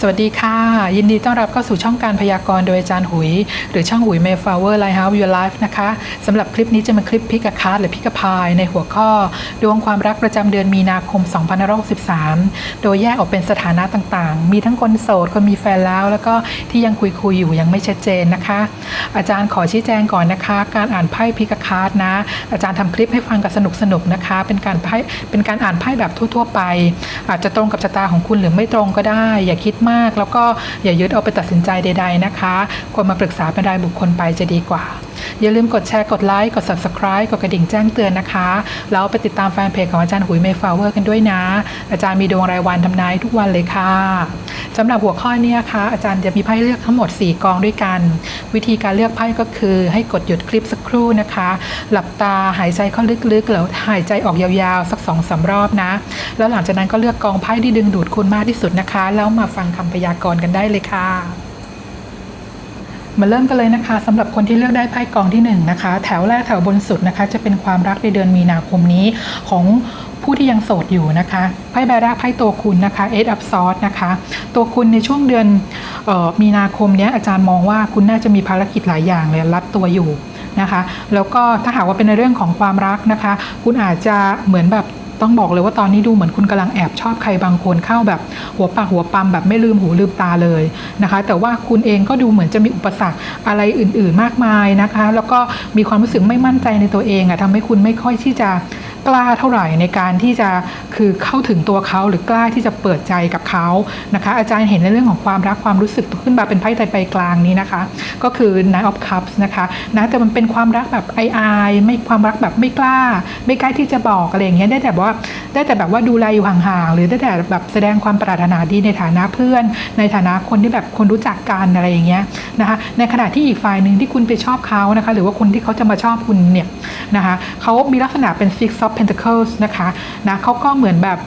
สวัสดีค่ะ ยินดีต้อนรับเข้าสู่ช่องการพยากรณ์โดยอาจารย์หุย หรือช่องหุย Mayflower Lighthouse Your Life นะคะสำหรับคลิปนี้จะเป็นคลิปพิกคาร์ดหรือพิกพายในหัวข้อ ดวงความรักประจำเดือนมีนาคม 2563 โดยแยกออกเป็นสถานะต่างๆ มีทั้งคนโสด คนมีแฟนแล้ว แล้วก็ที่ยังคุยๆอยู่ยังไม่ชัดเจนนะคะ อาจารย์ขอชี้แจงก่อนนะคะ การอ่านไพ่พิกคาร์ดนะ อาจารย์ทำคลิปให้ฟังกันสนุกๆนะคะ เป็นการไพ่เป็นการอ่านไพ่แบบทั่ว ๆ ไป อาจจะตรงกับชะตาของคุณหรือไม่ตรงก็ได้ อย่าคิดมากแล้วก็อย่ายึดเอาไปตัดสินใจใด ๆนะคะควรมาปรึกษาเป็นรายบุคคลไปจะดีกว่า อย่าลืมกดแชร์ กดไลค์ กด subscribe กดกระดิ่งแจ้งเตือนนะคะ แล้วไปติดตามแฟนเพจของอาจารย์หุยเมฟลเวอร์กันด้วยนะ อาจารย์มีดวงรายวันทำนายทุกวันเลยค่ะสำหรับหัวข้อนี้นะคะอาจารย์จะมีไพ่เลือกทั้งหมด 4 กองด้วยกัน วิธีการเลือกไพ่ก็คือให้กดหยุดคลิปสักครู่นะคะ หลับตาหายใจเข้าลึกๆแล้วหายใจออกยาวๆ สัก2อสารอบนะ แล้วหลังจากนั้นก็เลือกกองไพ่ที่ดึงดูดคุณมากที่สุดนะคะ แล้วมาฟังคำพยากรณ์กันได้เลยค่ะ มาเริ่มกันเลยนะคะสำหรับคนที่เลือกได้ไพ่กองที่1นนะคะ แถวแรกแถวบนสุดนะคะ จะเป็นความรักในเดือนมีนาคมนี้ของผู้ที่ยังโสดอยู่นะคะไพ่ใบแรกไพ่ตัวคุณนะคะ Eight of Swords นะคะ ตัวคุณในช่วงเดือนออมีนาคมเนี้ยอาจารย์มองว่าคุณน่าจะมีภารกิจหลายอย่างเลยรัดตัวอยู่นะคะ แล้วก็ถ้าหากว่าเป็นในเรื่องของความรักนะคะ คุณอาจจะเหมือนแบบ ต้องบอกเลยว่าตอนนี้ดูเหมือนคุณกำลังแอบชอบใครบางคนเข้าแบบหัวปากหัวปั๊มแบบไม่ลืมหูลืมตาเลยนะคะ แต่ว่าคุณเองก็ดูเหมือนจะมีอุปสรรคอะไรอื่น ๆ มากมายนะคะ แล้วก็มีความรู้สึกไม่มั่นใจในตัวเองอะทำให้คุณไม่ค่อยที่จะ กล้าเท่าไหร่ในการที่จะคือเข้าถึงตัวเขาหรือกล้าที่จะเปิดใจกับเขานะคะ อาจารย์เห็นในเรื่องของความรักความรู้สึกขึ้นมาเป็นไพ่ไตรไปกลางนี้นะคะ ก็คือ Nine of Cups นะคะนะแต่มันเป็นความรักแบบอายๆไม่ความรักแบบไม่กล้า ไม่กล้าที่จะบอกอะไรอย่างเงี้ยได้แต่ว่าได้แต่แบบว่าดูแลอยู่ห่างๆหรือได้แต่แบบแสดงความปรารถนาดีในฐานะเพื่อน ในฐานะคนที่แบบคนรู้จักกันอะไรอย่างเงี้ยนะคะ ในขณะที่อีกฝ่ายหนึ่งที่คุณไปชอบเขานะคะ หรือว่าคนที่เขาจะมาชอบคุณเนี่ยนะคะเขามีลักษณะเป็น Six of Pentacles นะคะนะเขาก็เหมือนแบบ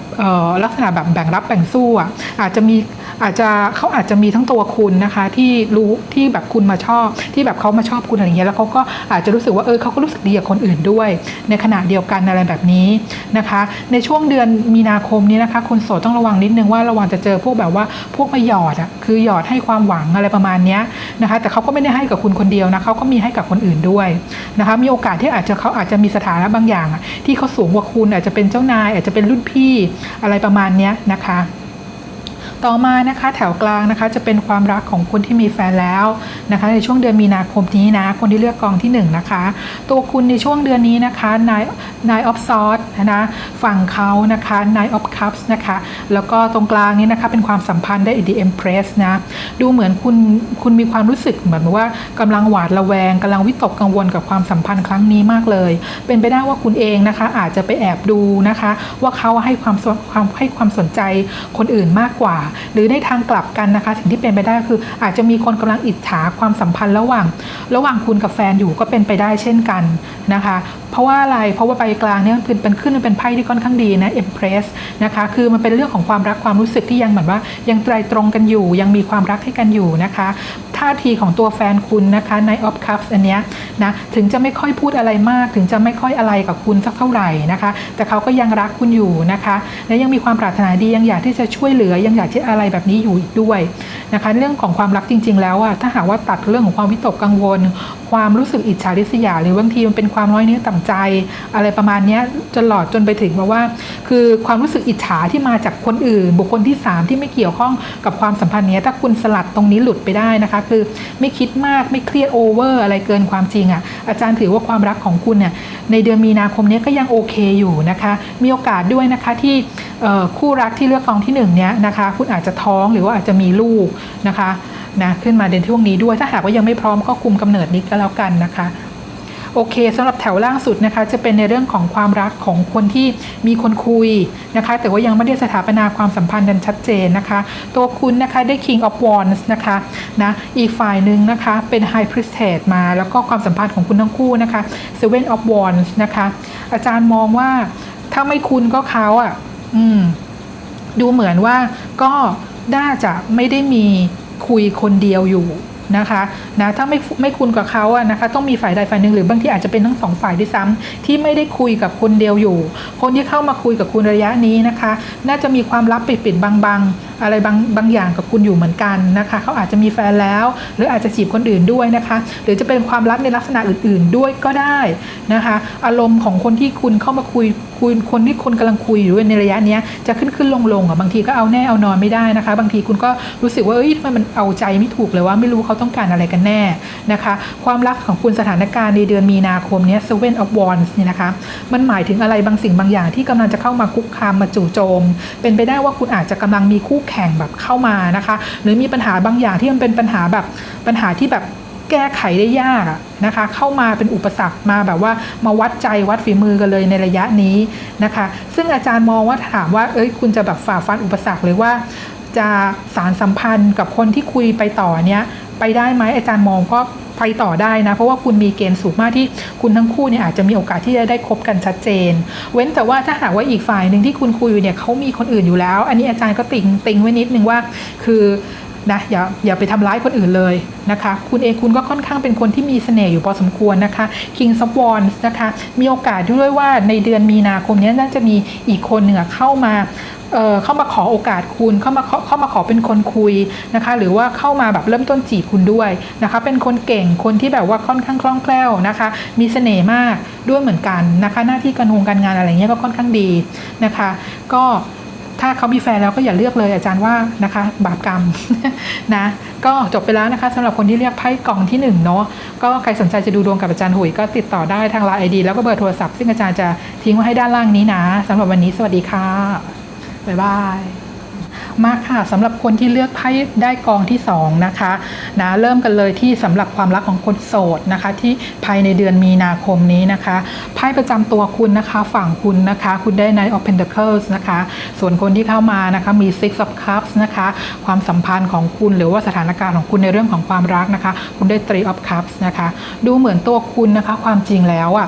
ลักษณะแบบแบ่งรับแบ่งสู้อะอาจจะมี อาจจะเขาอาจจะมีทั้งตัวคุณนะคะที่รู้ที่แบบคุณมาชอบ ที่แบบเขามาชอบคุณอะไรเงี้ยแล้วเขาก็อาจจะรู้สึกว่าเออเขาก็รู้สึกดีกับคนอื่นด้วย ในขณะเดียวกันอะไรแบบนี้นะคะ ในช่วงเดือนมีนาคมนี้นะคะคนโสดต้องระวังนิดนึงว่าระวังจะเจอพวกแบบว่าพวกมาหยอดอะคือหยอดให้ความหวังอะไรประมาณเนี้ยนะคะ แต่เขาก็ไม่ได้ให้กับคุณคนเดียวนะเขาก็มีให้กับคนอื่นด้วยนะคะมีโอกาสที่อาจจะเขาอาจจะมีสถานะบางอย่าง ที่เขาสูงกว่าคุณอาจจะเป็นเจ้านาย อาจจะเป็นรุ่นพี่อะไรประมาณนี้นะคะ ต่อมานะคะแถวกลางนะคะจะเป็นความรักของคนที่มีแฟนแล้วนะคะ ในช่วงเดือนมีนาคมนี้นะ คนที่เลือกกองที่1นงนะคะ ตัวคุณในช่วงเดือนนี้นะคะนายนายออฟซอสนะฝั่งเขานะคะนายออฟคัพส์นะคะ แล้วก็ตรงกลางนี้นะคะเป็นความสัมพันธ์ได้ดีเอ็มเพรสนะดูเหมือนคุณคุณมีความรู้สึกเหมือนว่ากำลังหวาดระแวงกำลังวิตกกังวลกับความสัมพันธ์ครั้งนี้มากเลย เป็นไปได้ว่าคุณเองนะคะอาจจะไปแอบดูนะคะ ว่าเขาให้ความความให้ความสนใจคนอื่นมากกว่าหรือในทางกลับกันนะคะ สิ่งที่เป็นไปได้คือ อาจจะมีคนกำลังอิจฉาความสัมพันธ์ระหว่าง ระหว่างคุณกับแฟนอยู่ก็เป็นไปได้เช่นกันนะคะ เพราะว่าอะไร เพราะว่าใบกลางเนี่ยมันเป็นขึ้นมันเป็นไพ่ที่ค่อนข้างดีนะ Empress นะคะ คือมันเป็นเรื่องของความรักความรู้สึกที่ยังเหมือนว่า ยังไตรตรงกันอยู่ ยังมีความรักให้กันอยู่นะคะท่าทีของตัวแฟนคุณนะคะใน of cups อันเนี้ยนะถึงจะไม่ค่อยพูดอะไรมาก ถึงจะไม่ค่อยอะไรกับคุณสักเท่าไหร่นะคะ แต่เขาก็ยังรักคุณอยู่นะคะ และยังมีความปรารถนาดียังอยากที่จะช่วยเหลือยังอยากที่อะไรแบบนี้อยู่อีกด้วย นะคะเรื่องของความรักจริง ๆ แล้วอะถ้าหากว่าตัดเรื่องของความวิตกกังวล ความรู้สึกอิจฉาริษยา หรือบางทีมันเป็นความน้อยเนื้อต่ำใจ อะไรประมาณนี้จนหลอดจนไปถึงแบบว่า คือความรู้สึกอิจฉาที่มาจากคนอื่น บุคคลที่ 3 ที่ไม่เกี่ยวข้องกับความสัมพันธ์นี้ถ้าคุณสลัดตรงนี้หลุดไปได้นะคะ คือไม่คิดมากไม่เครียดโอเวอร์อะไรเกินความจริงอะ่ะอาจารย์ถือว่าความรักของคุณเนี่ยในเดือนมีนาคมนี้ก็ยังโอเคอยู่นะคะ มีโอกาสด้วยนะคะที่คู่รักที่เลือกกองที่1เนี้ยนะคะ คุณอาจจะท้องหรือว่าอาจจะมีลูกนะคะนะขึ้นมาเดือนช่วงนี้ด้วยถ้าหากว่ายังไม่พร้อมก็คุมกำเนิดนี้ก็แล้วกันนะคะโอเคสำหรับแถวล่างสุดนะคะจะเป็นในเรื่องของความรักของคนที่มีคนคุยนะคะ แต่ว่ายังไม่ได้สถาปนาความสัมพันธ์กันชัดเจนนะคะ ตัวคุณนะคะได้ King of Wands นะคะนะอีกฝ่ายหนึ่งนะคะเป็น High Priestess มาแล้วก็ความสัมพันธ์ของคุณทั้งคู่นะคะ Seven of Wands นะคะอาจารย์มองว่าถ้าไม่คุณก็เขาอะ อืม ดูเหมือนว่าก็ น่าจะไม่ได้มีคุยคนเดียวอยู่นะคะนะถ้าไม่ไม่คุณกับเขาอะนะคะต้องมีฝ่ายใดฝ่ายหนึ่งหรือบางทีอาจจะเป็นทั้งสองฝ่ายด้วยซ้ำที่ไม่ได้คุยกับคนเดียวอยู่ คนที่เข้ามาคุยกับคุณระยะนี้นะคะ น่าจะมีความลับปิดปิดบางๆ อะไรบางบางอย่างกับคุณอยู่เหมือนกันนะคะเขาอาจจะมีแฟนแล้ว หรืออาจจะจีบคนอื่นด้วยนะคะ หรือจะเป็นความรักในลักษณะอื่น ๆด้วยก็ได้นะคะ อารมณ์ของคนที่คุณเข้ามาคุยคุยคนที่คนกำลังคุยอยู่ในระยะนี้จะขึ้นขึ้นลงลงอะบางทีก็เอาแน่เอานอนไม่ได้นะคะ บางทีคุณก็รู้สึกว่าเอ้ยทำไมมันเอาใจไม่ถูกเลยว่าไม่รู้เขาต้องการอะไรกันแน่นะคะ ความรักของคุณสถานการณ์ในเดือนมีนาคมเนี้ย Seven of Wands เนี่ยนะคะ มันหมายถึงอะไรบางสิ่งบางอย่างที่กำลังจะเข้ามาคุกคามมาจู่โจม เป็นไปได้ว่าคุณอาจจะกำลังมีคู่แข่งแบบเข้ามานะคะ หรือมีปัญหาบางอย่างที่มันเป็นปัญหาแบบปัญหาที่แบบแก้ไขได้ยากอะนะคะ เข้ามาเป็นอุปสรรคมาแบบว่ามาวัดใจวัดฝีมือกันเลยในระยะนี้นะคะ ซึ่งอาจารย์มองว่าถามว่าเอ้ยคุณจะแบบฝ่าฟันอุปสรรคหรือว่า จะสารสัมพันธ์กับคนที่คุยไปต่อเนี้ยไปได้ไหมอาจารย์มองก็ไปต่อได้นะ เพราะว่าคุณมีเกณฑ์สูงมากที่คุณทั้งคู่เนี่ยอาจจะมีโอกาสที่จะได้คบกันชัดเจน เว้นแต่ว่าถ้าหากว่าอีกฝ่ายหนึ่งที่คุณคุยอยู่เนี่ยเขามีคนอื่นอยู่แล้ว อันนี้อาจารย์ก็ติงติงไว้นิดนึงว่า คือ นะอย่าอย่าไปทำร้ายคนอื่นเลยนะคะ คุณเองคุณก็ค่อนข้างเป็นคนที่มีเสน่ห์อยู่พอสมควรนะคะ King of Wands นะคะ มีโอกาสด้วยว่าในเดือนมีนาคมนี้น่าจะมีอีกคนหนึ่งอเข้ามาเอ่อเข้ามาขอโอกาสคุณ เข้ามาเข้ามาขอเป็นคนคุยนะคะ หรือว่าเข้ามาแบบเริ่มต้นจีบคุณด้วยนะคะ เป็นคนเก่ง คนที่แบบว่าค่อนข้างคล่องแคล่วนะคะ มีเสน่ห์มากด้วยเหมือนกันนะคะ หน้าที่การงงการงานอะไรเงี้ยก็ค่อนข้างดีนะคะ ก็ ถ้าเขามีแฟนแล้วก็อย่าเลือกเลยอาจารย์ว่านะคะ บาปกรรมนะก็จบไปแล้วนะคะสำหรับคนที่เรียกไพ่กล่องที่หนึ่งเนาะก็ใครสนใจจะดูดวงกับอาจารย์หุยก็ติดต่อได้ทางไลน์ไอดีแล้วก็เบอร์โทรศัพท์ซึ่งอาจารย์จะทิ้งไว้ให้ด้านล่างนี้นะสำหรับวันนี้สวัสดีค่ะบ๊ายบาย มากค่ะสำหรับคนที่เลือกไพ่ได้กองที่2นะคะนะเริ่มกันเลยที่สำหรับความรักของคนโสดนะคะ ที่ภายในเดือนมีนาคมนี้นะคะไพ่ประจำตัวคุณนะคะฝั่งคุณนะคะ คุณได้ Knight of Pentacles นะคะ ส่วนคนที่เข้ามานะคะมี Six of Cups นะคะ ความสัมพันธ์ของคุณหรือว่าสถานการณ์ของคุณในเรื่องของความรักนะคะ คุณได้ Three of Cups นะคะ ดูเหมือนตัวคุณนะคะ ความจริงแล้วอะ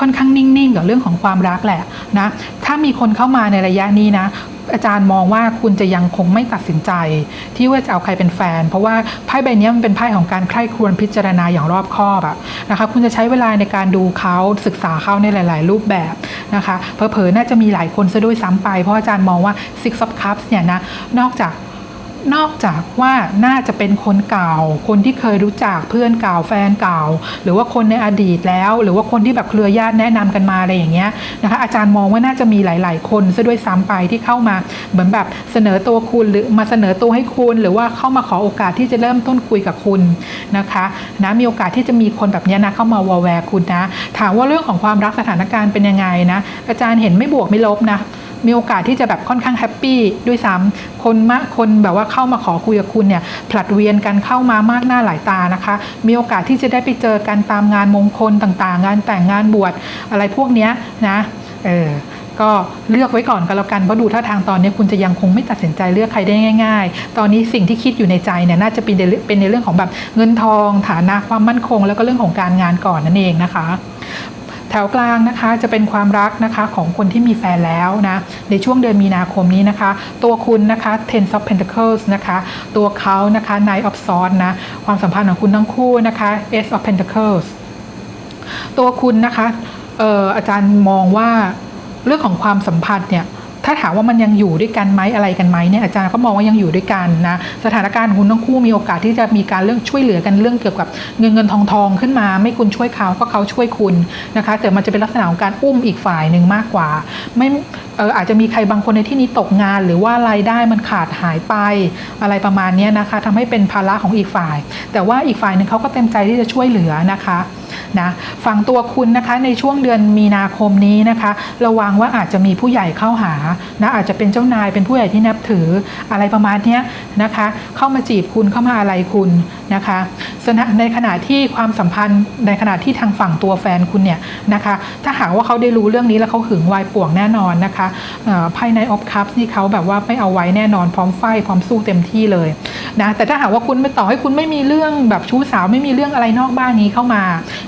ค่อนข้างนิ่งๆ กับเรื่องของความรักแหละนะถ้ามีคนเข้ามาในระยะนี้นะอาจารย์มองว่าคุณจะยังคงไม่ตัดสินใจ ที่ว่าจะเอาใครเป็นแฟน เพราะว่าไพ่ใบนี้มันเป็นไพ่ของการใคร่ครวญพิจารณาอย่างรอบคอบอะนะคะคุณจะใช้เวลาในการดูเขาศึกษาเขาในหลาย ๆ รูปแบบนะคะเผลอๆน่าจะมีหลายคนซะด้วยซ้ำไป เพราะอาจารย์มองว่า Six of Cups เนี่ยนะนอกจาก นอกจากว่าน่าจะเป็นคนเก่า คนที่เคยรู้จักเพื่อนเก่าแฟนเก่า หรือว่าคนในอดีตแล้ว หรือว่าคนที่แบบเครือญาติแนะนำกันมาอะไรอย่างเงี้ยนะคะอาจารย์มองว่าน่าจะมีหลาย ๆ คนซะด้วยซ้ำไปที่เข้ามาเหมือนแบบเสนอตัวคุณหรือมาเสนอตัวให้คุณ หรือว่าเข้ามาขอโอกาสที่จะเริ่มต้นคุยกับคุณนะคะนะมีโอกาสที่จะมีคนแบบเนี้ยนะเข้ามาวอลแวร์คุณนะ ถามว่าเรื่องของความรักสถานการณ์เป็นยังไงนะอาจารย์เห็นไม่บวกไม่ลบนะ มีโอกาสที่จะแบบค่อนข้างแฮปปี้ด้วยซ้ำคนมะคนแบบว่าเข้ามาขอคุยกับคุณเนี่ยผลัดเวียนกันเข้ามามากหน้าหลายตานะคะ มีโอกาสที่จะได้ไปเจอกันตามงานมงคลต่างๆ งานแต่งงานบวชอะไรพวกเนี้ยนะเออก็เลือกไว้ก่อนก็แล้วกันเพราะดูท่าทางตอนนี้คุณจะยังคงไม่ตัดสินใจเลือกใครได้ง่าย ๆ ตอนนี้สิ่งที่คิดอยู่ในใจเนี่ยน่าจะเป็นเป็นในเรื่องของแบบเงินทองฐานะความมั่นคง แล้วก็เรื่องของการงานก่อนนั่นเองนะคะ แถวกลางนะคะจะเป็นความรักนะคะของคนที่มีแฟนแล้วนะในช่วงเดือนมีนาคมนี้นะคะ ตัวคุณนะคะ Ten of Pentacles นะคะ ตัวเขานะคะ Knight of Swords นะความสัมพันธ์ของคุณทั้งคู่นะคะ Ace of Pentacles ตัวคุณนะคะอออาจารย์มองว่าเรื่องของความสัมพันธ์เนี่ย ถ้าถามว่ามันยังอยู่ด้วยกันไหมอะไรกันไหมเนี่ยอาจารย์ก็มองว่ายังอยู่ด้วยกันนะสถานการณ์คุณทั้งคู่มีโอกาสที่จะมีการเรื่องช่วยเหลือกันเรื่องเกี่ยวกับเงินเงินทองทองขึ้นมา ไม่คุณช่วยเขาก็เขาช่วยคุณนะคะแต่มันจะเป็นลักษณะของการอุ้มอีกฝ่ายหนึ่งมากกว่า ไม่เอออาจจะมีใครบางคนในที่นี้ตกงาน หรือว่ารายได้มันขาดหายไปอะไรประมาณนี้นะคะทำให้เป็นภาระของอีกฝ่าย แต่ว่าอีกฝ่ายหนึ่งเขาก็เต็มใจที่จะช่วยเหลือนะคะ นะฝั่งตัวคุณนะคะในช่วงเดือนมีนาคมนี้นะคะ ระวังว่าอาจจะมีผู้ใหญ่เข้าหานะอาจจะเป็นเจ้านายเป็นผู้ใหญ่ที่นับถืออะไรประมาณนี้นะคะ เข้ามาจีบคุณเข้ามาอะไรคุณนะคะในขณะที่ความสัมพันธ์ในขณะที่ทางฝั่งตัวแฟนคุณเนี่ยนะคะ ถ้าหากว่าเขาได้รู้เรื่องนี้แล้วเขาหึงวายป่วงแน่นอนนะคะภายในออฟคัพนี่เขาแบบว่าไม่เอาไว้แน่นอนพร้อมไฟพร้อมสู้เต็มที่เลยนะแต่ถ้าหากว่าคุณไม่ต่อให้คุณไม่มีเรื่องแบบชู้สาวไม่มีเรื่องอะไรนอกบ้านนี้เข้ามา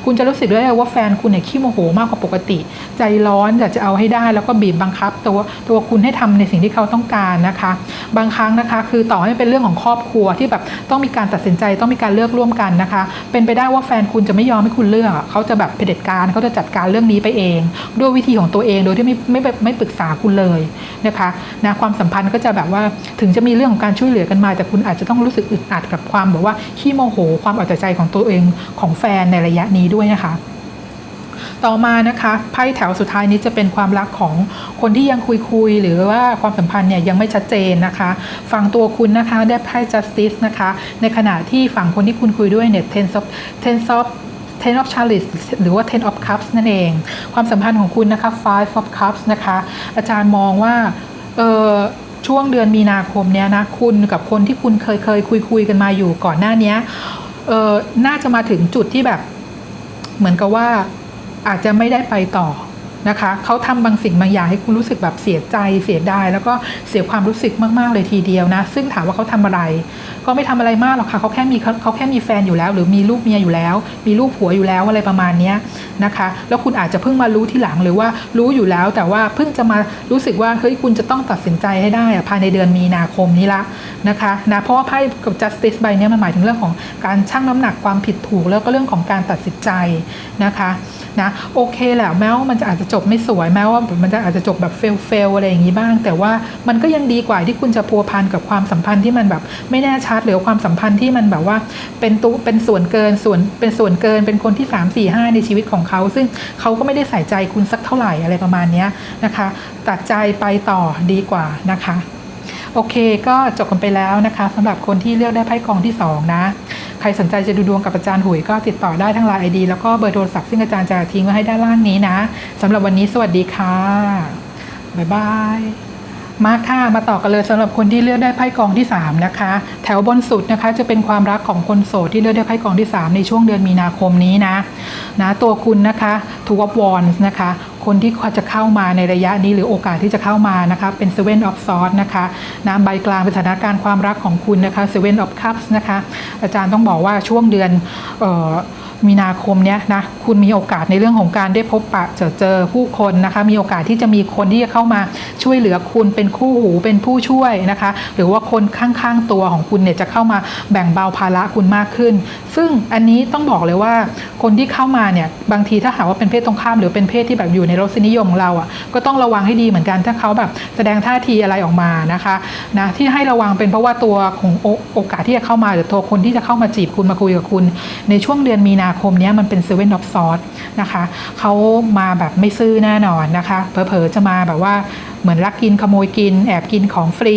คุณจะรู้สึกได้เลยว่าแฟนคุณเนี่ยขี้โมโหมากกว่าปกติ ใจร้อนอยากจะเอาให้ได้ แล้วก็บีบบังคับ ตัวตัวคุณให้ทำในสิ่งที่เขาต้องการนะคะ บางครั้งนะคะ คือต่อให้เป็นเรื่องของครอบครัวที่แบบต้องมีการตัดสินใจต้องมีการเลือกร่วมกันนะคะ เป็นไปได้ว่าแฟนคุณจะไม่ยอมให้คุณเลือกเขาจะแบบเผด็จการเขาจะจัดการเรื่องนี้ไปเอง ด้วยวิธีของตัวเองโดยที่ไม่ไม่ไม่ไม่ปรึกษาคุณเลยนะคะนะความสัมพันธ์ก็จะแบบว่าถึงจะมีเรื่องของการช่วยเหลือกันมา แต่คุณอาจจะต้องรู้สึกอึดอัดกับความแบบว่าขี้โมโห ความเอาแต่ใจของตัวเองของแฟนในระยะนี้ด้วยนะคะ ต่อมานะคะไพ่แถวสุดท้ายนี้จะเป็นความรักของคนที่ยังคุยคุยหรือว่าความสัมพันธ์เนี่ยยังไม่ชัดเจนนะคะ ฝั่งตัวคุณนะคะได้ไพ่ justice นะคะ ในขณะที่ฝั่งคนที่คุณคุยด้วยเนี่ย ten of ten of ten of chalice หรือว่า ten of cups นั่นเอง ความสัมพันธ์ของคุณนะคะ five of cups นะคะ อาจารย์มองว่าเออช่วงเดือนมีนาคมเนี้ยนะ คุณกับคนที่คุณเคยเคยคุยคุยกันมาอยู่ก่อนหน้านี้เออน่าจะมาถึงจุดที่แบบ เหมือนกับว่าอาจจะไม่ได้ไปต่อ นะคะเขาทำบางสิ่งบางอย่างให้คุณรู้สึกแบบเสียใจเสียดายแล้วก็เสียความรู้สึกมากๆเลยทีเดียวนะ ซึ่งถามว่าเขาทำอะไร ก็ไม่ทำอะไรมากหรอกค่ะเขาแค่มีเขาแค่มีแฟนอยู่แล้ว หรือมีลูกเมียอยู่แล้ว มีลูกผัวอยู่แล้วอะไรประมาณนี้นะคะ แล้วคุณอาจจะเพิ่งมารู้ที่หลังหรือว่ารู้อยู่แล้ว แต่ว่าเพิ่งจะมารู้สึกว่าเฮ้ยคุณจะต้องตัดสินใจให้ได้อะภายในเดือนมีนาคมนี้ละนะคะนะเพราะว่าไพ่กับ justice ใบนี้มันหมายถึงเรื่องของการชั่งน้ำหนักความผิดถูก แล้วก็เรื่องของการตัดสินใจนะคะนะโอเคแหละแม้ว่ามันจะอาจจะจบไม่สวยแม้ว่ามันจะอาจจะจบแบบเฟลเฟลอะไรอย่างนี้บ้าง แต่ว่ามันก็ยังดีกว่าที่คุณจะพัวพันกับความสัมพันธ์ที่มันแบบไม่แน่ชัดหรือความสัมพันธ์ที่มันแบบว่าเป็นตัวเป็นส่วนเกินส่วนเป็นส่วนเกิน เป็นคนที่ 3 4 5 ในชีวิตของเขา ซึ่งเขาก็ไม่ได้ใส่ใจคุณสักเท่าไหร่อะไรประมาณนี้นะคะ ตัดใจไปต่อดีกว่านะคะ โอเคก็จบกันไปแล้วนะคะสำหรับคนที่เลือกได้ไพ่กองที่ 2 นะ รสนใจจะดูดวงกับอาจารย์หุยก็ติดต่อได้ทั้งไลน์ไอดีแล้วก็เบอร์โทรศัพท์ซึ่งอาจารย์จะทิ้งไว้ให้ด้านล่างนี้นะสำหรับวันนี้สวัสดีค่ะบ๊ายบายมาค่ะมาต่อกันเลยสำหรับคนที่เลือกได้ไพ่กองที่ 3 นะคะ แถวบนสุดนะคะจะเป็นความรักของคนโสดที่เลือกได้ไพ่กองที่ 3 ในช่วงเดือนมีนาคมนี้นะนะตัวคุณนะคะทูวอวอนนะคะ คนที่จะเข้ามาในระยะนี้หรือโอกาสที่จะเข้ามานะคะเป็น Seven of Swords นะคะน้ำใบกลางเป็นสถานการณ์ความรักของคุณนะคะ Seven of Cups นะคะอาจารย์ต้องบอกว่าช่วงเดือนเอ่อ มีนาคมเนี้ยนะคุณมีโอกาสในเรื่องของการได้พบปะเจอเจอผู้คนนะคะมีโอกาสที่จะมีคนที่จะเข้ามาช่วยเหลือคุณเป็นคู่หูเป็นผู้ช่วยนะคะ หรือว่าคนข้างๆตัวของคุณเนี่ยจะเข้ามาแบ่งเบาภาระคุณมากขึ้น ซึ่งอันนี้ต้องบอกเลยว่าคนที่เข้ามาเนี่ยบางทีถ้าหากว่าเป็นเพศตรงข้าม หรือเป็นเพศที่แบบอยู่ในรสนิยมของเราอะก็ต้องระวังให้ดีเหมือนกันถ้าเขาแบบแสดงท่าทีอะไรออกมานะคะนะที่ให้ระวังเป็นเพราะว่าตัวของโอโอกาสที่จะเข้ามาหรือตัวคนที่จะเข้ามาจีบคุณมาคุยกับคุณ ในช่วงเดือนมีนาาคมนี้มันเป็นเซเว่นออฟซอสนะคะเขามาแบบไม่ซื้อแน่นอนนะคะเผลอๆจะมาแบบว่าเหมือนลักกินขโมยกิน แอบกินของฟรี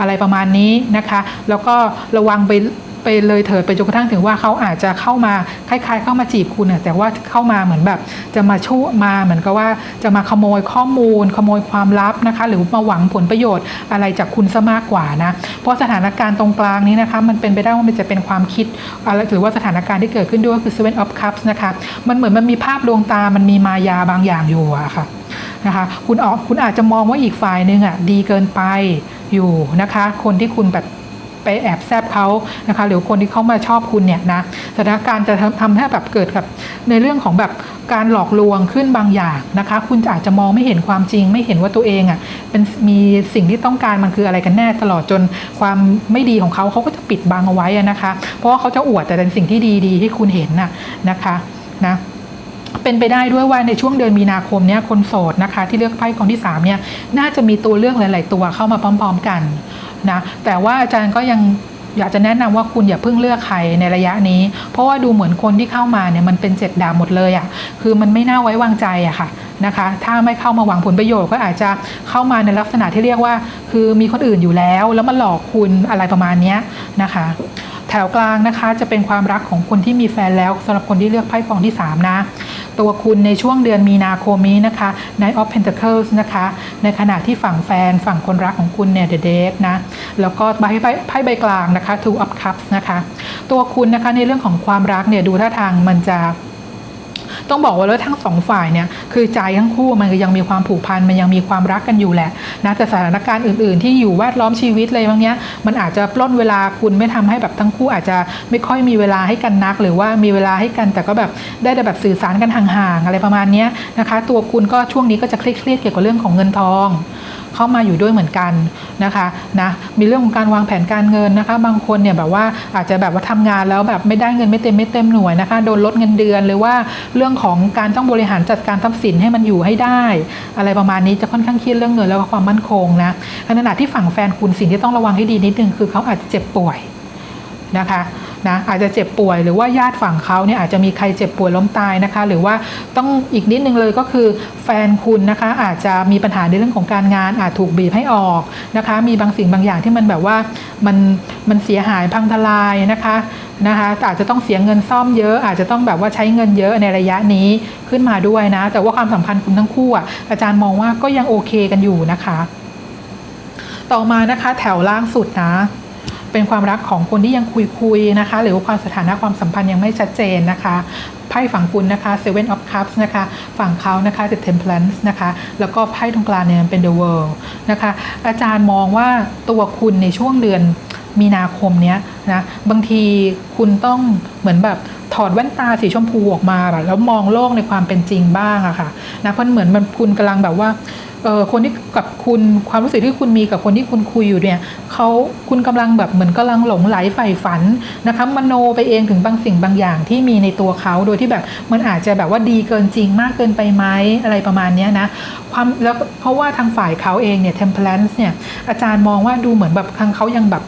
อะไรประมาณนี้นะคะ แล้วก็ระวังไป ไปเลยเถิดไปจนกระทั่งถึงว่าเขาอาจจะเข้ามาคล้าย ๆ เข้ามาจีบคุณน่ะแต่ว่าเข้ามาเหมือนแบบ จะมาช่วยมาเหมือนกับว่าจะมาขโมยข้อมูล ขโมยความลับนะคะ หรือมาหวังผลประโยชน์อะไรจากคุณซะมากกว่านะเพราะสถานการณ์ตรงกลางนี้นะคะมันเป็นไปได้ว่ามันจะเป็นความคิดอะไรหรือว่าสถานการณ์ที่เกิดขึ้นด้วยก็คือ Seven of Cups นะคะมันเหมือนมันมีภาพดวงตามันมีมายาบางอย่างอยู่อะค่ะนะคะคุณออกคุณอาจจะมองว่าอีกฝ่ายหนึ่งอะดีเกินไปอยู่นะคะ คนที่คุณแบบ ไปแอบแซบเขานะคะหรือคนที่เขามาชอบคุณเนี่ยนะสถานการณ์จะทำทำให้แบบเกิดกับในเรื่องของแบบการหลอกลวงขึ้นบางอย่างนะคะ คุณอาจจะมองไม่เห็นความจริง ไม่เห็นว่าตัวเองอะเป็นมีสิ่งที่ต้องการมันคืออะไรกันแน่ตลอดจนความไม่ดีของเขาเขาก็จะปิดบังเอาไว้นะคะ เพราะว่าเขาจะอวดแต่เป็นสิ่งที่ดีๆที่คุณเห็นน่ะนะคะนะเป็นไปได้ด้วยว่าในช่วงเดือนมีนาคมเนี้ยคนโสดนะคะ ที่เลือกไพ่กองที่3เนี่ยน่าจะมีตัวเลือกหลาย ๆ ตัวเข้ามาพร้อม ๆ กัน นะแต่ว่าอาจารย์ก็ยังอยากจะแนะนำว่าคุณอย่าเพิ่งเลือกใครในระยะนี้ เพราะว่าดูเหมือนคนที่เข้ามาเนี่ยมันเป็นเจ็ดดาวหมดเลยอะ่ะคือมันไม่น่าไว้วางใจอะค่ะนะคะ ถ้าไม่เข้ามาหวังผลประโยชน์ก็อาจจะเข้ามาในลักษณะที่เรียกว่า คือมีคนอื่นอยู่แล้ว แล้วมาหลอกคุณอะไรประมาณนี้นะคะ แถวกลางนะคะจะเป็นความรักของคนที่มีแฟนแล้วสำหรับคนที่เลือกไพ่กองที่3นะ ตัวคุณในช่วงเดือนมีนาคมนี้นะคะ Night of Pentacles นะคะ ในขณะที่ฝั่งแฟนฝั่งคนรักของคุณเนี่ย The Death นะ แล้วก็ใบใบไพ่ใบกลางนะคะ Two of Cups นะคะ ตัวคุณนะคะในเรื่องของความรักเนี่ยดูท่าทางมันจะ ต้องบอกว่าแล้วทั้งสองฝ่ายเนี่ยคือใจทั้งคู่มันก็ยังมีความผูกพันมันยังมีความรักกันอยู่แหละนะแต่สถานการณ์อื่น ๆ ที่อยู่แวดล้อมชีวิตอะไรบางเนี้ยมันอาจจะปล้นเวลาคุณไม่ทำให้แบบทั้งคู่อาจจะไม่ค่อยมีเวลาให้กันนัก หรือว่ามีเวลาให้กัน แต่ก็แบบได้แต่แบบสื่อสารกันห่างๆอะไรประมาณเนี้ยนะคะ ตัวคุณก็ช่วงนี้ก็จะเครียดๆเกี่ยวกับเรื่องของเงินทอง เข้ามาอยู่ด้วยเหมือนกันนะคะนะมีเรื่องของการวางแผนการเงินนะคะ บางคนเนี่ยแบบว่าอาจจะแบบว่าทำงานแล้วแบบไม่ได้เงินไม่เต็มไม่เต็มหน่วยนะคะโดนลดเงินเดือนหรือว่าเรื่องของการต้องบริหารจัดการทรัพย์สินให้มันอยู่ให้ได้ อะไรประมาณนี้จะค่อนข้างเครียดเรื่องเงินแล้วก็ความมั่นคงนะขณะที่ฝั่งแฟนคุณสิ่งที่ต้องระวังให้ดีนิดนึงคือเขาอาจจะเจ็บป่วยนะคะ นะอาจจะเจ็บป่วยหรือว่าญาติฝั่งเขาเนี่ยอาจจะมีใครเจ็บป่วยล้มตายนะคะ หรือว่าต้องอีกนิดนึงเลยก็คือแฟนคุณนะคะอาจจะมีปัญหาในเรื่องของการงานอาจถูกบีบให้ออกนะคะ มีบางสิ่งบางอย่างที่มันแบบว่ามันมันเสียหายพังทลายนะคะนะคะอาจจะต้องเสียเงินซ่อมเยอะ อาจจะต้องแบบว่าใช้เงินเยอะในระยะนี้ขึ้นมาด้วยนะ แต่ว่าความสัมพันธ์คุณทั้งคู่อะอาจารย์มองว่าก็ยังโอเคกันอยู่นะคะ ต่อมานะคะแถวล่างสุดนะ เป็นความรักของคนที่ยังคุยคุยๆนะคะ หรือว่าความสถานะความสัมพันธ์ยังไม่ชัดเจนนะคะไพ่ฝั่งคุณนะคะ Seven of Cups นะคะ ฝั่งเขานะคะ The Temperance นะคะ แล้วก็ไพ่ตรงกลางเนี่ยเป็น The World นะคะ อาจารย์มองว่าตัวคุณในช่วงเดือนมีนาคมเนี้ยนะบางทีคุณต้องเหมือนแบบถอดแว่นตาสีชมพูออกมาแบบแล้วมองโลกในความเป็นจริงบ้างอะค่ะนะเพราะเหมือนมันคุณกำลังแบบว่า คนที่กับคุณความรู้สึกที่คุณมีกับคนที่คุณคุยอยู่เนี่ยเขาคุณกำลังแบบเหมือนกำลังหลงไหลใฝ่ฝันนะคะมโนไปเองถึงบางสิ่งบางอย่างที่มีในตัวเขาโดยที่แบบมันอาจจะแบบว่าดีเกินจริงมากเกินไปไหมอะไรประมาณนี้นะความแล้วเพราะว่าทางฝ่ายเขาเองเนี่ย temperance เนี่ยอาจารย์มองว่าดูเหมือนแบบทางเขายังแบบ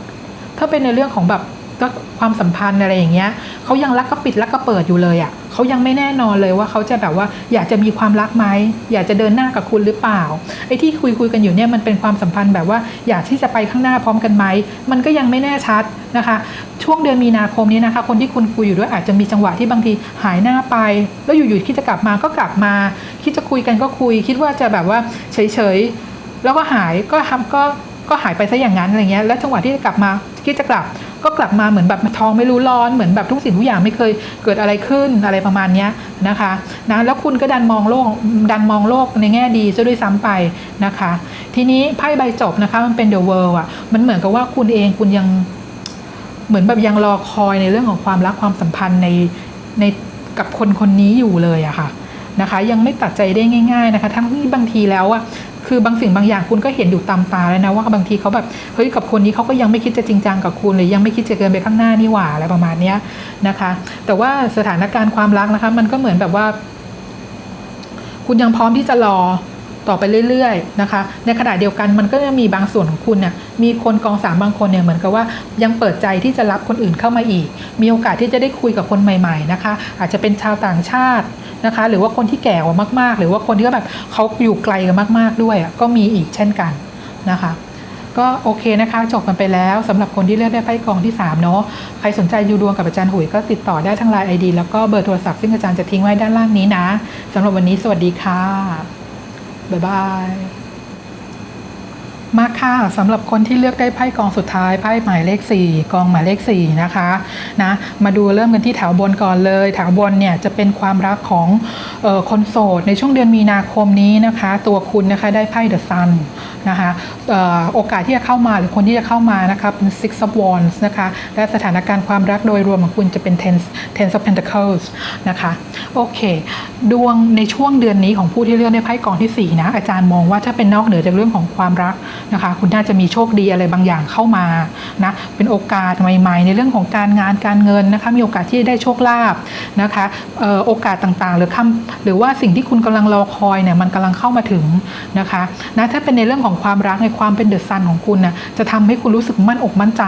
ถ้าเป็นในเรื่องของแบบก็ความสัมพันธ์อะไรอย่างเงี้ยเขายังรักก็ปิดรักก็เปิดอยู่เลยอะ่ะ เขายังไม่แน่นอนเลยว่าเขาจะแบบว่าอยากจะมีความรักไหมอยากจะเดินหน้ากับคุณหรือเปล่าไอ้ที่คุยคุยกันอยู่เนี่ยมันเป็นความสัมพันธ์แบบว่าอยากที่จะไปข้างหน้าพร้อมกันไหมมันก็ยังไม่แน่ชัดนะคะช่วงเดือนมีนาคมนี้นะคะ คนที่คุณคุยอยู่ด้วยอาจจะมีจังหวะที่บางทีหายหน้าไป แล้วอยู่ๆคิดจะกลับมาก็กลับมา คิดจะคุยกันก็คุย คิดว่าจะแบบว่าเฉยๆแล้วก็หายก็ทำก็ก็หายไปซะอย่างนั้นอะไรเงี้ยแล้วจังหวะที่จะกลับมาคิดจะกลับ ก็กลับมาเหมือนแบบท้องไม่รู้ร้อนเหมือนแบบทุกสิ่งทุกอย่างไม่เคยเกิดอะไรขึ้นอะไรประมาณนี้นะคะนะแล้วคุณก็ดันมองโลกดันมองโลกในแง่ดีซะด้วยซ้ำไปนะคะ ทีนี้ไพ่ใบจบนะคะมันเป็น the world อะมันเหมือนกับว่าคุณเองคุณยังเหมือนแบบยังรอคอยในเรื่องของความรักความสัมพันธ์ในในกับคนคนนี้อยู่เลยอะค่ะ นะคะ ยังไม่ตัดใจได้ง่าย ๆนะคะ ทั้งที่บางทีแล้วอะคือบางสิ่งบางอย่างคุณก็เห็นอยู่ตามตาแล้วนะว่าบางทีเขาแบบเฮ้ยกับคนนี้เขาก็ยังไม่คิดจะจริงจังกับคุณหรือยังไม่คิดจะเกินไปข้างหน้านี่หว่าอะไรประมาณนี้นะคะ แต่ว่าสถานการณ์ความรักนะคะ มันก็เหมือนแบบว่า คุณยังพร้อมที่จะรอ ต่อไปเรื่อยๆนะคะ ในขณะเดียวกันมันก็จะมีบางส่วนของคุณเนี่ยมีคนกองสามบางคนเนี่ยเหมือนกับว่ายังเปิดใจที่จะรับคนอื่นเข้ามาอีก มีโอกาสที่จะได้คุยกับคนใหม่ๆนะคะ อาจจะเป็นชาวต่างชาตินะคะ หรือว่าคนที่แก่กว่ามากๆ หรือว่าคนที่แบบเขาอยู่ไกลกันมาก ๆด้วยก็มีอีกเช่นกันนะคะก็โอเคนะคะ จบกันไปแล้วสำหรับคนที่เลือกได้ไพ่กองที่ 3 เนาะใครสนใจดูดวงกับอาจารย์หุยก็ติดต่อได้ทางไลน์ไอดีแล้วก็เบอร์โทรศัพท์ซึ่งอาจารย์จะทิ้งไว้ด้านล่างนี้นะสำหรับวันนี้สวัสดีค่ะ บ๊า ยบายมาค่ะสำหรับคนที่เลือกได้ไพ่กองสุดท้ายไพ่หมายเลข 4 กองหมายเลข4นะคะนะมาดูเริ่มกันที่แถวบนก่อนเลยแถวบนเนี่ยจะเป็นความรักของออคนโสดในช่วงเดือนมีนาคมนี้นะคะ ตัวคุณนะคะได้ไพ่ The Sun นนะคะออโอกาสที่จะเข้ามาหรือคนที่จะเข้ามานะคะเป็น Six of Wands นะคะและสถานการณ์ความรักโดยรวมของคุณจะเป็น Ten Ten of Pentacles นะคะโอเค ดวงในช่วงเดือนนี้ของผู้ที่เลือกได้ไพ่กองที่4นะอาจารย์มองว่าถ้าเป็นนอกเหนือจากเรื่องของความรักนะคะ คุณน่าจะมีโชคดีอะไรบางอย่างเข้ามานะเป็นโอกาสใหม่ๆ ในเรื่องของการงานการเงินนะคะ มีโอกาสที่จะได้โชคลาภนะคะออโอกาสต่างๆ หรือคำหรือว่าสิ่งที่คุณกำลังรอคอยเนี่ยมันกำลังเข้ามาถึงนะคะนะถ้าเป็นในเรื่องของความรักในความเป็นเดอะซันของคุณนะจะทำให้คุณรู้สึกมั่นอกมั่นใจ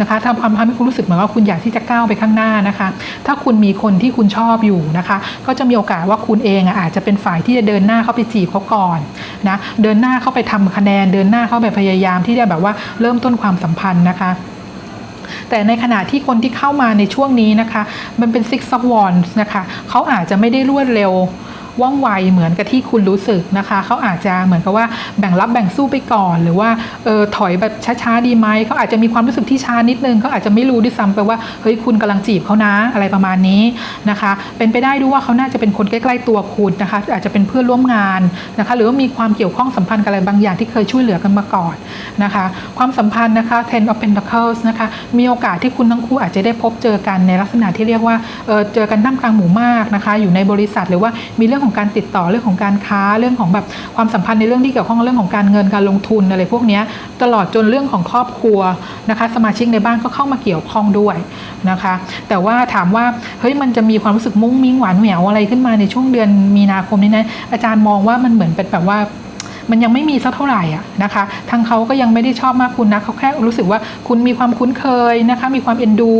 นะคะทำทำให้คุณรู้สึกเหมือนว่าคุณอยากที่จะก้าวไปข้างหน้านะคะ ถ้าคุณมีคนที่คุณชอบอยู่นะคะ ก็จะมีโอกาสว่าคุณเองอะอาจจะเป็นฝ่ายที่จะเดินหน้าเข้าไปจีบเขาก่อนนะเดินหน้าเข้าไปทำคะแนนเดินหน้าเข้าไปพยายามที่จะแบบว่าเริ่มต้นความสัมพันธ์นะคะแต่ในขณะที่คนที่เข้ามาในช่วงนี้นะคะ มันเป็นซิกซ์วอนนะคะเขาอาจจะไม่ได้รวดเร็ว ว่องไวเหมือนกับที่คุณรู้สึกนะคะ เขาอาจจะเหมือนกับว่าแบ่งรับแบ่งสู้ไปก่อน หรือว่าเออถอยแบบช้าๆดีไหมเขาอาจจะมีความรู้สึกที่ช้านิดนึงเขาอาจจะไม่รู้ด้วยซ้ำไปว่าเฮ้ยคุณกำลังจีบเขานะอะไรประมาณนี้นะคะ เป็นไปได้ด้วยว่าเขาน่าจะเป็นคนใกล้ๆตัวคุณนะคะ อาจจะเป็นเพื่อนร่วมงานนะคะ หรือว่ามีความเกี่ยวข้องสัมพันธ์กับอะไรบางอย่างที่เคยช่วยเหลือกันมาก่อนนะคะ ความสัมพันธ์นะคะ ten of pentacles นะคะมีโอกาสที่คุณทั้งคู่อาจจะได้พบเจอกันในลักษณะที่เรียกว่าเออเจอกันท่ามกลางหมู่มากนะคะ อยู่ในบริษัทหรือว่ามีเรื่องื่องของการติดต่อเรื่องของการค้าเรื่องของแบบความสัมพันธ์ในเรื่องที่เกี่ยวข้องเรื่องของการเงินการลงทุนอะไรพวกนี้ตลอดจนเรื่องของครอบครัวนะคะ สมาชิกในบ้านก็เข้ามาเกี่ยวข้องด้วยนะคะ แต่ว่าถามว่าเฮ้ยมันจะมีความรู้สึกมุ้งมิ้งหวานแหววอะไรขึ้นมาในช่วงเดือนมีนาคมนี้นะอาจารย์มองว่ามันเหมือนเป็นแบบว่า มันยังไม่มีสักเท่าไหร่อะนะคะทางเขาก็ยังไม่ได้ชอบมากคุณนะเขาแค่รู้สึกว่าคุณมีความคุ้นเคยนะคะ มีความเอ็นดู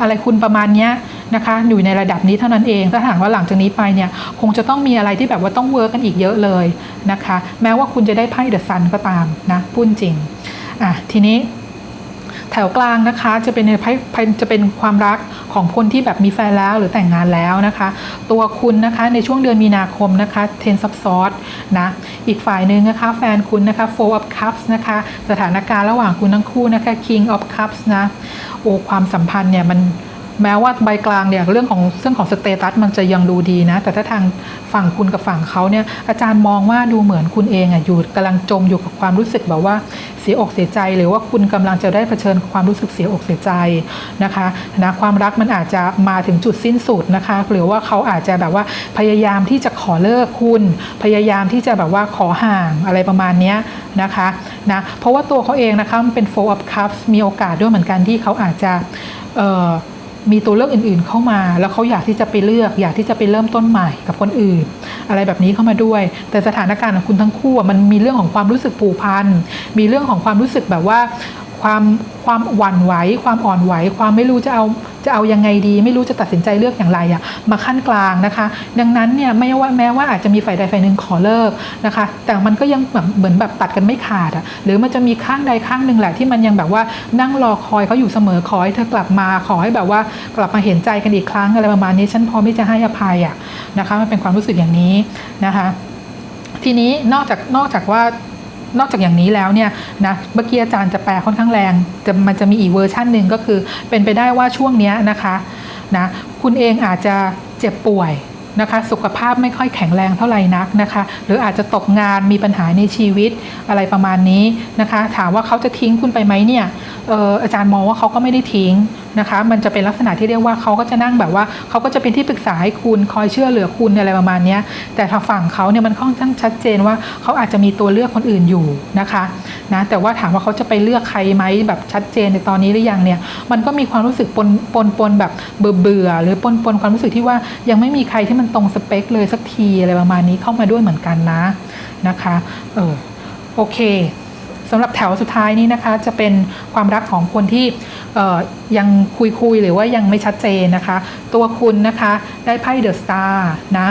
อะไรคุณประมาณเนี้ยนะคะ อยู่ในระดับนี้เท่านั้นเองถ้าหากว่าหลังจากนี้ไปเนี่ยคงจะต้องมีอะไรที่แบบว่าต้องเวิร์กกันอีกเยอะเลยนะคะ แม้ว่าคุณจะได้ไพ่เดอะซันก็ตามนะพูดจริงอะทีนี้ แถวกลางนะคะจะเป็นในไพ่จะเป็นความรักของคนที่แบบมีแฟนแล้วหรือแต่งงานแล้วนะคะ ตัวคุณนะคะในช่วงเดือนมีนาคมนะคะ Ten of Swords นะอีกฝ่ายหนึ่งนะคะแฟนคุณนะคะ Four of Cups นะคะสถานการณ์ระหว่างคุณทั้งคู่นะคะ King of Cups นะโอ้ความสัมพันธ์เนี่ยมัน แม้ว่าใบกลางเนี่ยเรื่องของเรื่องของสเตตัสมันจะยังดูดีนะ แต่ถ้าทางฝั่งคุณกับฝั่งเขาเนี่ยอาจารย์มองว่าดูเหมือนคุณเองอะอยู่กำลังจมอยู่กับความรู้สึกแบบว่าเสียอกเสียใจ หรือว่าคุณกำลังจะได้เผชิญความรู้สึกเสียอกเสียใจนะคะนะความรักมันอาจจะมาถึงจุดสิ้นสุดนะคะ หรือว่าเขาอาจจะแบบว่าพยายามที่จะขอเลิกคุณ พยายามที่จะแบบว่าขอห่างอะไรประมาณนี้นะคะนะเพราะว่าตัวเขาเองนะคะมันเป็น four of cups มีโอกาสด้วยเหมือนกันที่เขาอาจจะเอ่อ มีตัวเลือกอื่นๆเข้ามา แล้วเขาอยากที่จะไปเลือก อยากที่จะไปเริ่มต้นใหม่กับคนอื่น อะไรแบบนี้เข้ามาด้วย แต่สถานการณ์ของคุณทั้งคู่มันมีเรื่องของความรู้สึกผูกพันมีเรื่องของความรู้สึกแบบว่า ความความหวั่นไหว ความอ่อนไหว ความไม่รู้จะเอาจะเอายังไงดี ไม่รู้จะตัดสินใจเลือกอย่างไรอะมาขั้นกลางนะคะ ดังนั้นเนี่ยไม่ว่าแม้ว่าอาจจะมีฝ่ายใดฝ่ายหนึ่งขอเลิกนะคะ แต่มันก็ยังแบบเหมือนแบบตัดกันไม่ขาดอะหรือมันจะมีข้างใดข้างหนึ่งแหละที่มันยังแบบว่านั่งรอคอยเขาอยู่เสมอขอให้เธอกลับมาขอให้แบบว่า กลับมาเห็นใจกันอีกครั้งอะไรประมาณนี้ฉันพร้อมที่จะให้อภัยอะนะคะมันเป็นความรู้สึกอย่างนี้นะคะ ทีนี้นอกจากนอกจากว่า นอกจากอย่างนี้แล้วเนี่ยนะเมื่อกี้อาจารย์จะแปลค่อนข้างแรงแต่มันจะมีอีกเวอร์ชันหนึ่งก็คือเป็นไปได้ว่าช่วงนี้นะคะนะคุณเองอาจจะเจ็บป่วยนะคะสุขภาพไม่ค่อยแข็งแรงเท่าไหร่นักนะคะ หรืออาจจะตกงานมีปัญหาในชีวิตอะไรประมาณนี้นะคะ ถามว่าเขาจะทิ้งคุณไปไหมเนี่ยอออาจารย์มองว่าเขาก็ไม่ได้ทิ้ง นะคะ มันจะเป็นลักษณะที่เรียกว่าเขาก็จะนั่งแบบว่าเขาก็จะเป็นที่ปรึกษาให้คุณคอยเชื่อเหลือคุณอะไรประมาณนี้แต่ทางฝั่งเขาเนี่ยมันค่อนข้างชัดเจนว่าเขาอาจจะมีตัวเลือกคนอื่นอยู่นะคะนะแต่ว่าถามว่าเขาจะไปเลือกใครไหมแบบชัดเจนในตอนนี้หรือยังเนี่ยมันก็มีความรู้สึกปนปนปนแบบเบื่อเบื่อหรือปนปนความรู้สึกที่ว่ายังไม่มีใครที่มันตรงสเปคเลยสักทีอะไรประมาณนี้เข้ามาด้วยเหมือนกันนะนะคะเออโอเค สำหรับแถวสุดท้ายนี้นะคะ จะเป็นความรักของคนที่ยังคุยคุยหรือว่ายังไม่ชัดเจนนะคะ ตัวคุณนะคะได้ไพ่เดอะสตาร์นะ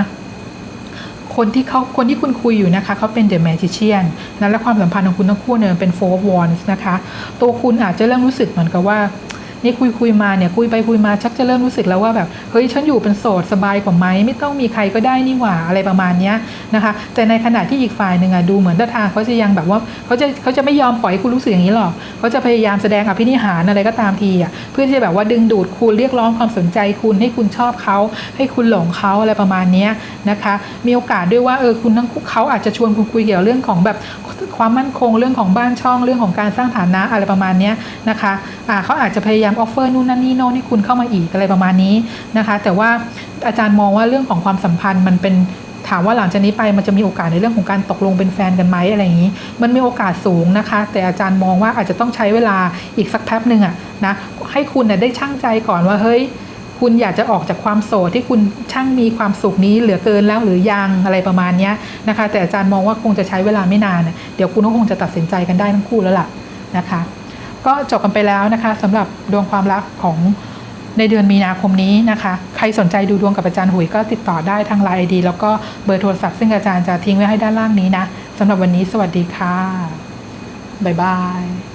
คนที่เขาคนที่คุณคุยอยู่นะคะเขาเป็นเดอะแมจิเชียนะและความสัมพันธ์ของคุณทั้งคู่เนี่ยเป็นโฟร์วอนส์นะคะ ตัวคุณอาจจะเริ่มรู้สึกเหมือนกับว่า นี่คุยคุยมาเนี่ยคุยไปคุยมาชักจะเริ่มรู้สึกแล้วว่าแบบเฮ้ยฉันอยู่เป็นโสดสบายกว่าไหมไม่ต้องมีใครก็ได้นี่หว่าอะไรประมาณเนี้ยนะคะ แต่ในขณะที่อีกฝ่ายหนึ่งอะดูเหมือนท่าทางเขาจะยังแบบว่าเขาจะเขาจะไม่ยอมปล่อยคุณรู้สึกอย่างนี้หรอกเขาจะพยายามแสดงอภินิหารอะไรก็ตามทีอะเพื่อที่จะแบบว่าดึงดูดคุณเรียกร้องความสนใจคุณให้คุณชอบเขาให้คุณหลงเขาอะไรประมาณเนี้ยนะคะ มีโอกาสด้วยว่าเออคุณทั้งคู่เขาอาจจะชวนคุณคุยเกี่ยวกับเรื่องของแบบความมั่นคงเรื่องของบ้านช่องเรื่องของการสร้างฐานะอะไรประมาณนี้นะคะอ่าเขาอาจจะพยายามออฟเฟอร์นู่นนั่นนี่โน่นให้คุณเข้ามาอีกอะไรประมาณนี้นะคะ แต่ว่าอาจารย์มองว่าเรื่องของความสัมพันธ์มันเป็นถามว่าหลังจากนี้ไปมันจะมีโอกาสในเรื่องของการตกลงเป็นแฟนกันไหมอะไรอย่างนี้ มันมีโอกาสสูงนะคะ แต่อาจารย์มองว่าอาจจะต้องใช้เวลาอีกสักแป๊บหนึ่งอะนะให้คุณน่ะได้ช่างใจก่อนว่าเฮ้ยคุณอยากจะออกจากความโสดที่คุณช่างมีความสุขนี้เหลือเกินแล้วหรือยังอะไรประมาณนี้นะคะ แต่อาจารย์มองว่าคงจะใช้เวลาไม่นาน เดี๋ยวคุณก็คงจะตัดสินใจกันได้ทั้งคู่แล้วล่ะนะคะ ก็จบกันไปแล้วนะคะสำหรับดวงความรักของในเดือนมีนาคมนี้นะคะ ใครสนใจดูดวงกับอาจารย์หุยก็ติดต่อได้ทางไลน์ไอดีแล้วก็เบอร์โทรศัพท์ซึ่งอาจารย์จะทิ้งไว้ให้ด้านล่างนี้นะสำหรับวันนี้สวัสดีค่ะ บ๊ายบาย